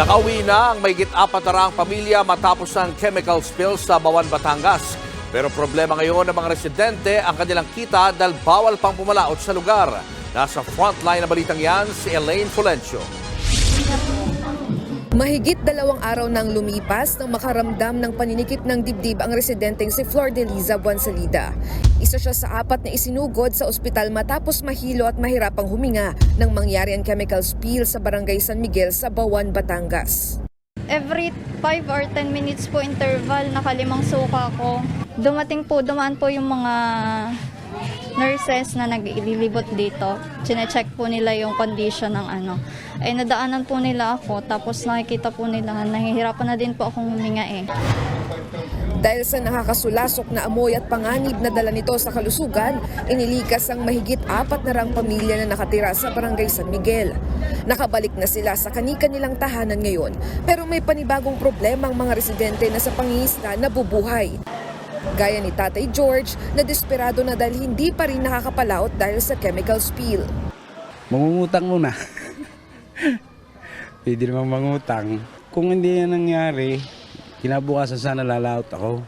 Nakauwi na ang mayigit apat na raang pamilya matapos ang chemical spill sa Bawan, Batangas. Pero problema ngayon ng mga residente ang kanilang kita dahil bawal pang pumalaot sa lugar. Nasa frontline na balitang yan si Elaine Fulencio. Mahigit dalawang araw nang lumipas nang makaramdam ng paninikip ng dibdib ang residenteng si Flor de Liza Buensalida. Isa siya sa apat na isinugod sa ospital matapos mahilo at mahirapang huminga nang mangyari ang chemical spill sa barangay San Miguel sa Bawan, Batangas. Every 5 or 10 minutes po interval, nakalimang suka ko. Dumating po, dumaan po yung mga nurses na nag-ililibot dito. Chine-check po nila yung condition ng ano. Ay nadaanan po nila ako, tapos nakikita po nila, nahihirapan na din po akong huminga eh. Dahil sa nakakasulasok na amoy at panganib na dala nito sa kalusugan, inilikas ang mahigit apat na rang pamilya na nakatira sa barangay San Miguel. Nakabalik na sila sa kani-kanilang tahanan ngayon, pero may panibagong problema ang mga residente na sa pangingisda nabubuhay. Gaya ni Tatay George na desperado na dahil hindi pa rin nakakapalaot dahil sa chemical spill. Mangungutang muna. Pwede naman mangutang. Kung hindi yan nangyari, kinabukasan sana lalaot ako.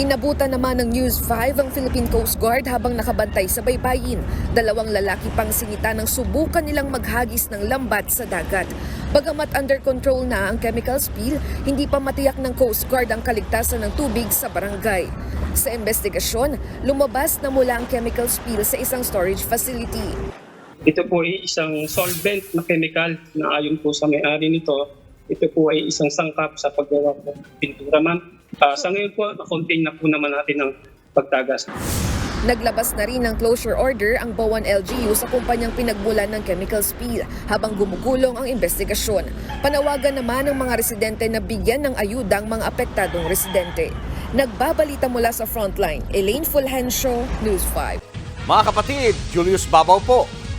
Inabutan naman ng News 5 ang Philippine Coast Guard habang nakabantay sa baybayin. Dalawang lalaki pang sinita ng subukan nilang maghagis ng lambat sa dagat. Bagamat under control na ang chemical spill, hindi pa matiyak ng Coast Guard ang kaligtasan ng tubig sa barangay. Sa investigasyon, lumabas na mula ang chemical spill sa isang storage facility. Ito po ay isang solvent na chemical na ayon po sa may-ari nito, ito po ay isang sangkap sa paggawa ng pintura ma'am. Ah, sa ngayon po, na-contain na po naman natin ng pagtagas. Naglabas na rin ng closure order ang Bawan LGU sa kumpanyang pinagmulan ng chemical spill habang gumugulong ang investigasyon. Panawagan naman ng mga residente na bigyan ng ayuda ang mga apektadong residente. Nagbabalita mula sa frontline, Elaine Fulgencio, News 5. Mga kapatid, Julius Babaw po.